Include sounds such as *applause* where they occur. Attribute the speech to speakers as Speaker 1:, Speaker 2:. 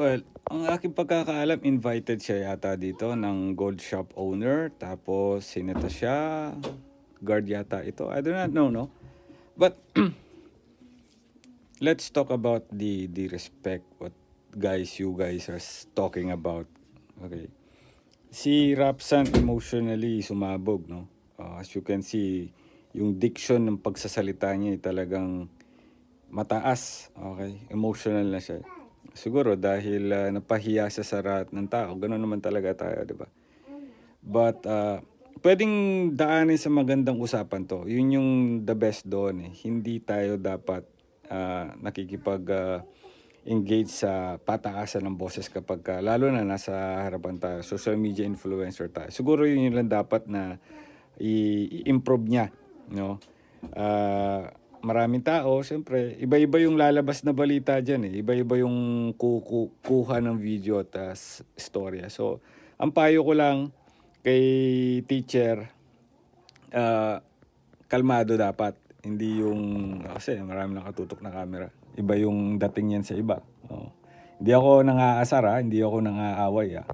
Speaker 1: Well, ang aking pagkakaalam, invited siya yata dito ng gold shop owner. Tapos, sineta siya. Guard yata ito. I do not know, no? But, *clears throat* let's talk about the, the respect what guys, you guys are talking about. Okay. Si Rapsan emotionally sumabog, no? Uh, as you can see, yung diction ng pagsasalita niya ay talagang mataas. Okay? Emotional na siya. Siguro dahil ah, napahiya siya sa lahat ng tao. Ganun naman talaga tayo, di ba? But uh, pwedeng daanin sa magandang usapan to. Yun yung the best doon eh. Hindi tayo dapat ah, nakikipag ah, engage sa pataasan ng boses kapag ka, lalo na nasa harapan tayo, social media influencer tayo. Siguro yun yung lang dapat na i-improve niya, no? Ah, maraming tao, siyempre, iba-iba yung lalabas na balita dyan eh. Iba-iba yung kuku- kuha ng video at s- storya. So, ang payo ko lang kay teacher, ah, kalmado dapat. Hindi yung, kasi marami nakatutok na camera. Iba yung dating yan sa iba. Oh. Hindi ako nang-aasar ha, hindi ako nang-aaway ha.